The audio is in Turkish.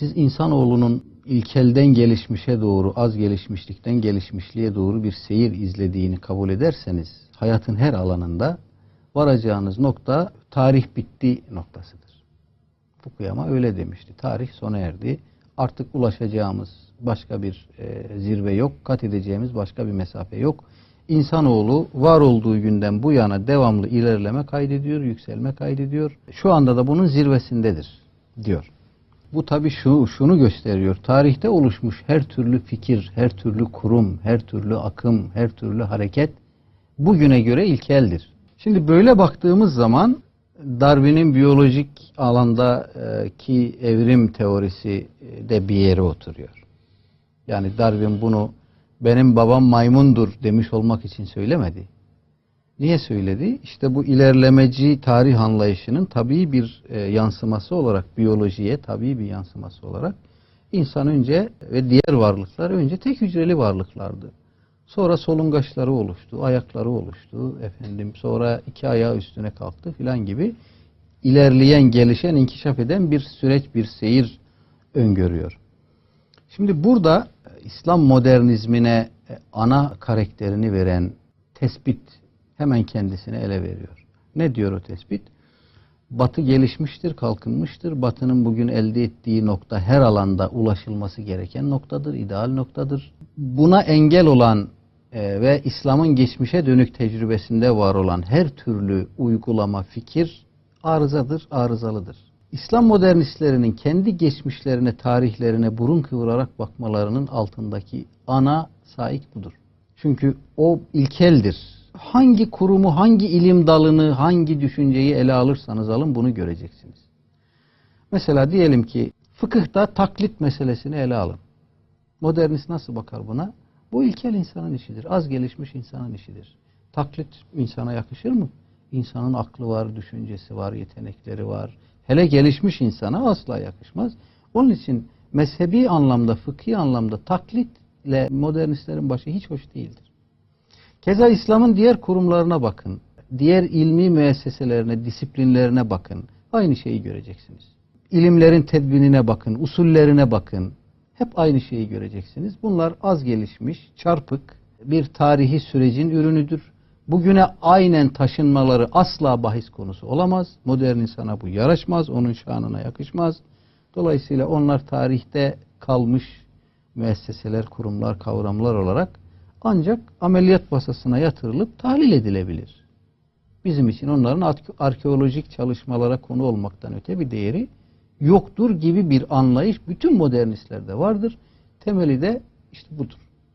Siz insanoğlunun ilkelden gelişmişe doğru, az gelişmişlikten gelişmişliğe doğru bir seyir izlediğini kabul ederseniz, hayatın her alanında varacağınız nokta tarih bitti noktasıdır. Fukuyama öyle demişti. Tarih sona erdi. Artık ulaşacağımız başka bir e, zirve yok. Kat edeceğimiz başka bir mesafe yok. İnsanoğlu var olduğu günden bu yana devamlı ilerleme kaydediyor, yükselme kaydediyor. Şu anda da bunun zirvesindedir diyor. Bu tabii şu, şunu gösteriyor. Tarihte oluşmuş her türlü fikir, her türlü kurum, her türlü akım, her türlü hareket bugüne göre ilkeldir. Şimdi böyle baktığımız zaman Darwin'in biyolojik alandaki evrim teorisi de bir yere oturuyor. Yani Darwin bunu benim babam maymundur demiş olmak için söylemedi. Niye söyledi? İşte bu ilerlemeci tarih anlayışının tabii bir e, yansıması olarak biyolojiye tabii bir yansıması olarak insan önce ve diğer varlıklar önce tek hücreli varlıklardı. Sonra solungaçları oluştu, ayakları oluştu, efendim sonra iki ayağı üstüne kalktı filan gibi ilerleyen, gelişen, inkişaf eden bir süreç, bir seyir öngörüyor. Şimdi burada İslam modernizmine e, ana karakterini veren tespit hemen kendisine ele veriyor. Ne diyor o tespit? Batı gelişmiştir, kalkınmıştır. Batı'nın bugün elde ettiği nokta her alanda ulaşılması gereken noktadır, ideal noktadır. Buna engel olan e, ve İslam'ın geçmişe dönük tecrübesinde var olan her türlü uygulama, fikir arızadır, arızalıdır. İslam modernistlerinin kendi geçmişlerine, tarihlerine burun kıvırarak bakmalarının altındaki ana saik budur. Çünkü o ilkeldir. Hangi kurumu, hangi ilim dalını, hangi düşünceyi ele alırsanız alın bunu göreceksiniz. Mesela diyelim ki fıkıhta taklit meselesini ele alın. Modernist nasıl bakar buna? Bu ilkel insanın işidir. Az gelişmiş insanın işidir. Taklit insana yakışır mı? İnsanın aklı var, düşüncesi var, yetenekleri var. Hele gelişmiş insana asla yakışmaz. Onun için mezhebi anlamda, fıkhi anlamda taklitle modernistlerin başı hiç hoş değildir. Keza İslam'ın diğer kurumlarına bakın. Diğer ilmi müesseselerine, disiplinlerine bakın. Aynı şeyi göreceksiniz. İlimlerin tedbinine bakın, usullerine bakın. Hep aynı şeyi göreceksiniz. Bunlar az gelişmiş, çarpık bir tarihi sürecin ürünüdür. Bugüne aynen taşınmaları asla bahis konusu olamaz. Modern insana bu yaraşmaz, onun şanına yakışmaz. Dolayısıyla onlar tarihte kalmış müesseseler, kurumlar, kavramlar olarak ancak ameliyat masasına yatırılıp tahlil edilebilir. Bizim için onların arkeolojik çalışmalara konu olmaktan öte bir değeri yoktur gibi bir anlayış bütün modernistlerde vardır. Temeli de işte budur.